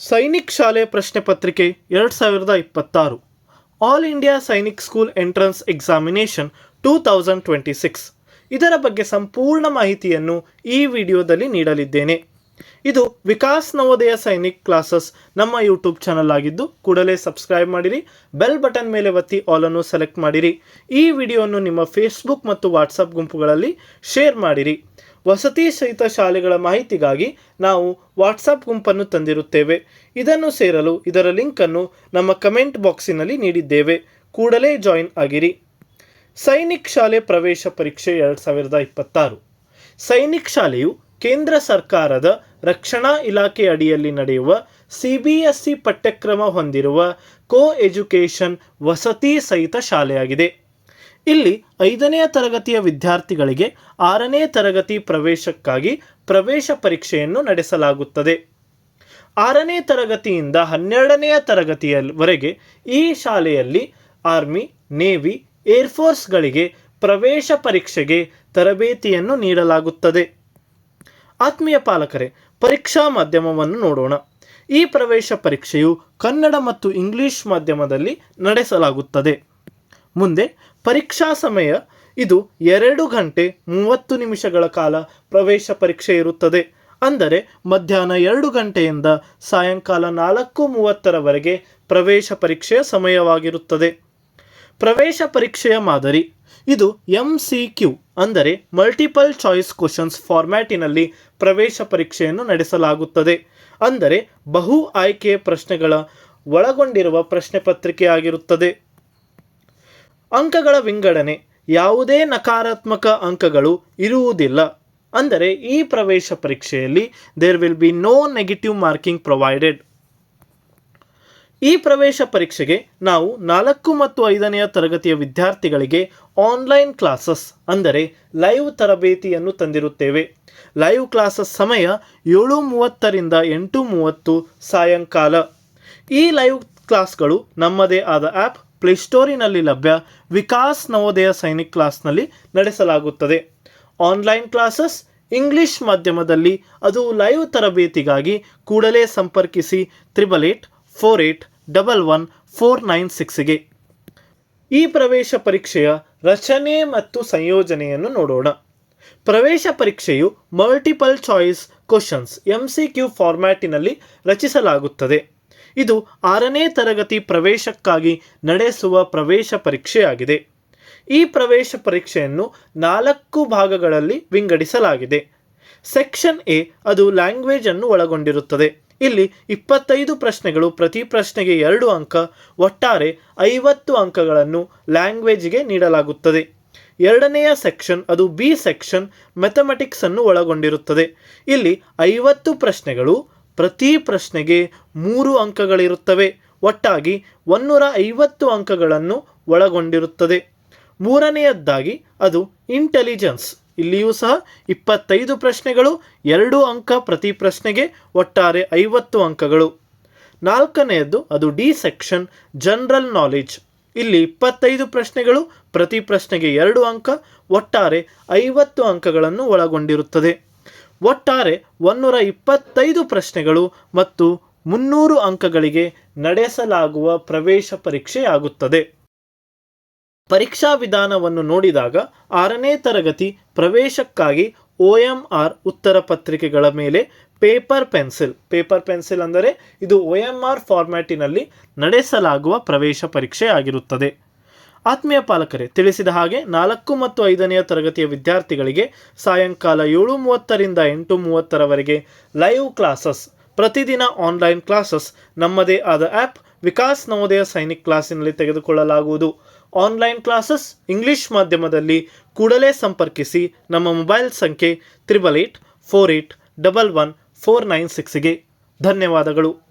ಸೈನಿಕ್ ಶಾಲೆ ಪ್ರಶ್ನೆ ಪತ್ರಿಕೆ ಎರಡು ಸಾವಿರದ ಇಪ್ಪತ್ತಾರು. All India Sainik school entrance examination two thousand twenty six ಇದರ ಬಗ್ಗೆ ಸಂಪೂರ್ಣ ಮಾಹಿತಿಯನ್ನು ಈ ವಿಡಿಯೋದಲ್ಲಿ ನೀಡಲಿದ್ದೇನೆ. ಇದು ವಿಕಾಸ್ ನವೋದಯ ಸೈನಿಕ್ ಕ್ಲಾಸಸ್ ನಮ್ಮ ಯೂಟ್ಯೂಬ್ ಚಾನಲ್ ಆಗಿದ್ದು ಕೂಡಲೇ ಸಬ್ಸ್ಕ್ರೈಬ್ ಮಾಡಿರಿ, ಬೆಲ್ ಬಟನ್ ಮೇಲೆ ಒತ್ತಿ ಆಲನ್ನು ಸೆಲೆಕ್ಟ್ ಮಾಡಿರಿ. ಈ ವಿಡಿಯೋವನ್ನು ನಿಮ್ಮ ಫೇಸ್ಬುಕ್ ಮತ್ತು ವಾಟ್ಸಪ್ ಗುಂಪುಗಳಲ್ಲಿ ಶೇರ್ ಮಾಡಿರಿ. ವಸತಿ ಸಹಿತ ಶಾಲೆಗಳ ಮಾಹಿತಿಗಾಗಿ ನಾವು ವಾಟ್ಸಪ್ ಗುಂಪನ್ನು ತಂದಿರುತ್ತೇವೆ. ಇದನ್ನು ಸೇರಲು ಇದರ ಲಿಂಕನ್ನು ನಮ್ಮ ಕಮೆಂಟ್ ಬಾಕ್ಸಿನಲ್ಲಿ ನೀಡಿದ್ದೇವೆ. ಕೂಡಲೇ ಜಾಯಿನ್ ಆಗಿರಿ. ಸೈನಿಕ್ ಶಾಲೆ ಪ್ರವೇಶ ಪರೀಕ್ಷೆ ಎರಡು ಸಾವಿರದ ಇಪ್ಪತ್ತಾರು. ಸೈನಿಕ್ ಶಾಲೆಯು ಕೇಂದ್ರ ಸರ್ಕಾರದ ರಕ್ಷಣಾ ಇಲಾಖೆ ಅಡಿಯಲ್ಲಿ ನಡೆಯುವ ಸಿ ಬಿ ಎಸ್ ಪಠ್ಯಕ್ರಮ ಹೊಂದಿರುವ ಕೋ ಎಜುಕೇಷನ್ ವಸತಿ ಸಹಿತ ಶಾಲೆಯಾಗಿದೆ. ಇಲ್ಲಿ ಐದನೆಯ ತರಗತಿಯ ವಿದ್ಯಾರ್ಥಿಗಳಿಗೆ ಆರನೇ ತರಗತಿ ಪ್ರವೇಶಕ್ಕಾಗಿ ಪ್ರವೇಶ ಪರೀಕ್ಷೆಯನ್ನು ನಡೆಸಲಾಗುತ್ತದೆ. ಆರನೇ ತರಗತಿಯಿಂದ ಹನ್ನೆರಡನೆಯ ತರಗತಿಯವರೆಗೆ ಈ ಶಾಲೆಯಲ್ಲಿ ಆರ್ಮಿ, ನೇವಿ ಏರ್ಫೋರ್ಸ್ಗಳಿಗೆ ಪ್ರವೇಶ ಪರೀಕ್ಷೆಗೆ ತರಬೇತಿಯನ್ನು ನೀಡಲಾಗುತ್ತದೆ. ಆತ್ಮೀಯ ಪಾಲಕರೇ, ಪರೀಕ್ಷಾ ಮಾಧ್ಯಮವನ್ನು ನೋಡೋಣ. ಈ ಪ್ರವೇಶ ಪರೀಕ್ಷೆಯು ಕನ್ನಡ ಮತ್ತು ಇಂಗ್ಲಿಷ್ ಮಾಧ್ಯಮದಲ್ಲಿ ನಡೆಸಲಾಗುತ್ತದೆ. ಮುಂದೆ ಪರೀಕ್ಷಾ ಸಮಯ. ಇದು ಎರಡು ಗಂಟೆ ಮೂವತ್ತು ನಿಮಿಷಗಳ ಕಾಲ ಪ್ರವೇಶ ಪರೀಕ್ಷೆ ಇರುತ್ತದೆ. ಅಂದರೆ ಮಧ್ಯಾಹ್ನ ಎರಡು ಗಂಟೆಯಿಂದ ಸಾಯಂಕಾಲ ನಾಲ್ಕು ಮೂವತ್ತರವರೆಗೆ ಪ್ರವೇಶ ಪರೀಕ್ಷೆಯ ಸಮಯವಾಗಿರುತ್ತದೆ. ಪ್ರವೇಶ ಪರೀಕ್ಷೆಯ ಮಾದರಿ. ಇದು ಎಂ ಸಿ ಕ್ಯೂ ಅಂದರೆ ಮಲ್ಟಿಪಲ್ ಚಾಯ್ಸ್ ಕ್ವಶನ್ಸ್ ಫಾರ್ಮ್ಯಾಟಿನಲ್ಲಿ ಪ್ರವೇಶ ಪರೀಕ್ಷೆಯನ್ನು ನಡೆಸಲಾಗುತ್ತದೆ. ಅಂದರೆ ಬಹು ಆಯ್ಕೆಯ ಪ್ರಶ್ನೆಗಳ ಒಳಗೊಂಡಿರುವ ಪ್ರಶ್ನೆ ಪತ್ರಿಕೆ ಆಗಿರುತ್ತದೆ. ಅಂಕಗಳ ವಿಂಗಡಣೆ. ಯಾವುದೇ ನಕಾರಾತ್ಮಕ ಅಂಕಗಳು ಇರುವುದಿಲ್ಲ. ಅಂದರೆ ಈ ಪ್ರವೇಶ ಪರೀಕ್ಷೆಯಲ್ಲಿ there will be no negative marking provided ಈ ಪ್ರವೇಶ ಪರೀಕ್ಷೆಗೆ ನಾವು ನಾಲ್ಕು ಮತ್ತು ಐದನೆಯ ತರಗತಿಯ ವಿದ್ಯಾರ್ಥಿಗಳಿಗೆ ಆನ್ಲೈನ್ ಕ್ಲಾಸಸ್ ಅಂದರೆ ಲೈವ್ ತರಬೇತಿಯನ್ನು ತಂದಿರುತ್ತೇವೆ. ಲೈವ್ ಕ್ಲಾಸಸ್ ಸಮಯ ಏಳು ಮೂವತ್ತರಿಂದ ಎಂಟು ಮೂವತ್ತು ಸಾಯಂಕಾಲ. ಈ ಲೈವ್ ಕ್ಲಾಸ್ಗಳು ನಮ್ಮದೇ ಆದ ಆ್ಯಪ್ ಪ್ಲೇಸ್ಟೋರಿನಲ್ಲಿ ಲಭ್ಯ ವಿಕಾಸ್ ನವೋದಯ ಸೈನಿಕ್ ಕ್ಲಾಸ್ನಲ್ಲಿ ನಡೆಸಲಾಗುತ್ತದೆ. ಆನ್ಲೈನ್ ಕ್ಲಾಸಸ್ ಇಂಗ್ಲಿಷ್ ಮಾಧ್ಯಮದಲ್ಲಿ ಅದು ಲೈವ್ ತರಬೇತಿಗಾಗಿ ಕೂಡಲೇ ಸಂಪರ್ಕಿಸಿ triple eight four eight double one four nine ಸಿಕ್ಸ್ಗೆ ಈ ಪ್ರವೇಶ ಪರೀಕ್ಷೆಯ ರಚನೆ ಮತ್ತು ಸಂಯೋಜನೆಯನ್ನು ನೋಡೋಣ. ಪ್ರವೇಶ ಪರೀಕ್ಷೆಯು multiple choice questions M C Q ಫಾರ್ಮ್ಯಾಟಿನಲ್ಲಿ ರಚಿಸಲಾಗುತ್ತದೆ. ಇದು ಆರನೇ ತರಗತಿ ಪ್ರವೇಶಕ್ಕಾಗಿ ನಡೆಸುವ ಪ್ರವೇಶ ಪರೀಕ್ಷೆಯಾಗಿದೆ. ಈ ಪ್ರವೇಶ ಪರೀಕ್ಷೆಯನ್ನು ನಾಲ್ಕು ಭಾಗಗಳಲ್ಲಿ ವಿಂಗಡಿಸಲಾಗಿದೆ. ಸೆಕ್ಷನ್ ಎ ಅದು ಲ್ಯಾಂಗ್ವೇಜ್ ಅನ್ನು ಒಳಗೊಂಡಿರುತ್ತದೆ. ಇಲ್ಲಿ ಇಪ್ಪತ್ತೈದು ಪ್ರಶ್ನೆಗಳು, ಪ್ರತಿ ಪ್ರಶ್ನೆಗೆ ಎರಡು ಅಂಕ, ಒಟ್ಟಾರೆ ಐವತ್ತು ಅಂಕಗಳನ್ನು ಲ್ಯಾಂಗ್ವೇಜ್ಗೆ ನೀಡಲಾಗುತ್ತದೆ. ಎರಡನೆಯ ಸೆಕ್ಷನ್ ಅದು ಬಿ ಸೆಕ್ಷನ್ ಮೆಥಮೆಟಿಕ್ಸ್ ಅನ್ನು ಒಳಗೊಂಡಿರುತ್ತದೆ. ಇಲ್ಲಿ ಐವತ್ತು ಪ್ರಶ್ನೆಗಳು ಪ್ರತಿ ಪ್ರಶ್ನೆಗೆ ಮೂರು ಅಂಕಗಳಿರುತ್ತವೆ. ಒಟ್ಟಾಗಿ ಒನ್ನೂರ ಐವತ್ತು ಅಂಕಗಳನ್ನು ಒಳಗೊಂಡಿರುತ್ತದೆ. ಮೂರನೆಯದ್ದಾಗಿ ಅದು ಇಂಟೆಲಿಜೆನ್ಸ್ ಇಲ್ಲಿಯೂ ಸಹ ಇಪ್ಪತ್ತೈದು ಪ್ರಶ್ನೆಗಳು, ಎರಡು ಅಂಕ ಪ್ರತಿ ಪ್ರಶ್ನೆಗೆ, ಒಟ್ಟಾರೆ ಐವತ್ತು ಅಂಕಗಳು. ನಾಲ್ಕನೆಯದ್ದು ಅದು ಡಿ ಸೆಕ್ಷನ್ ಜನರಲ್ ನಾಲೆಜ್ ಇಲ್ಲಿ ಇಪ್ಪತ್ತೈದು ಪ್ರಶ್ನೆಗಳು, ಪ್ರತಿ ಪ್ರಶ್ನೆಗೆ ಎರಡು ಅಂಕ, ಒಟ್ಟಾರೆ ಐವತ್ತು ಅಂಕಗಳನ್ನು ಒಳಗೊಂಡಿರುತ್ತದೆ. ಒಟ್ಟಾರೆ ಒನ್ನೂರ ಇಪ್ಪತ್ತೈದು ಪ್ರಶ್ನೆಗಳು ಮತ್ತು ಮುನ್ನೂರು ಅಂಕಗಳಿಗೆ ನಡೆಸಲಾಗುವ ಪ್ರವೇಶ ಪರೀಕ್ಷೆಯಾಗುತ್ತದೆ. ಪರೀಕ್ಷಾ ವಿಧಾನವನ್ನು ನೋಡಿದಾಗ ಆರನೇ ತರಗತಿ ಪ್ರವೇಶಕ್ಕಾಗಿ ಒ ಎಂ ಆರ್ ಉತ್ತರ ಪತ್ರಿಕೆಗಳ ಮೇಲೆ ಪೇಪರ್ ಪೆನ್ಸಿಲ್ ಪೇಪರ್ ಪೆನ್ಸಿಲ್ ಅಂದರೆ ಇದು ಒ ಎಂ ಆರ್ ಫಾರ್ಮ್ಯಾಟಿನಲ್ಲಿ ನಡೆಸಲಾಗುವ ಪ್ರವೇಶ ಪರೀಕ್ಷೆ ಆಗಿರುತ್ತದೆ ಆತ್ಮೀಯ ಪಾಲಕರೇ, ತಿಳಿಸಿದ ಹಾಗೆ ನಾಲ್ಕು ಮತ್ತು ಐದನೆಯ ತರಗತಿಯ ವಿದ್ಯಾರ್ಥಿಗಳಿಗೆ ಸಾಯಂಕಾಲ ಏಳು ಮೂವತ್ತರಿಂದ ಎಂಟು ಮೂವತ್ತರವರೆಗೆ ಲೈವ್ ಕ್ಲಾಸಸ್ ಪ್ರತಿದಿನ ಆನ್ಲೈನ್ ಕ್ಲಾಸಸ್ ನಮ್ಮದೇ ಆದ ಆ್ಯಪ್ ವಿಕಾಸ್ ನವೋದಯ ಸೈನಿಕ್ ಕ್ಲಾಸಿನಲ್ಲಿ ತೆಗೆದುಕೊಳ್ಳಲಾಗುವುದು. ಆನ್ಲೈನ್ ಕ್ಲಾಸಸ್ ಇಂಗ್ಲಿಷ್ ಮಾಧ್ಯಮದಲ್ಲಿ ಕೂಡಲೇ ಸಂಪರ್ಕಿಸಿ ನಮ್ಮ ಮೊಬೈಲ್ ಸಂಖ್ಯೆ triple eight four eight double one four nine ಸಿಕ್ಸ್ಗೆ ಧನ್ಯವಾದಗಳು.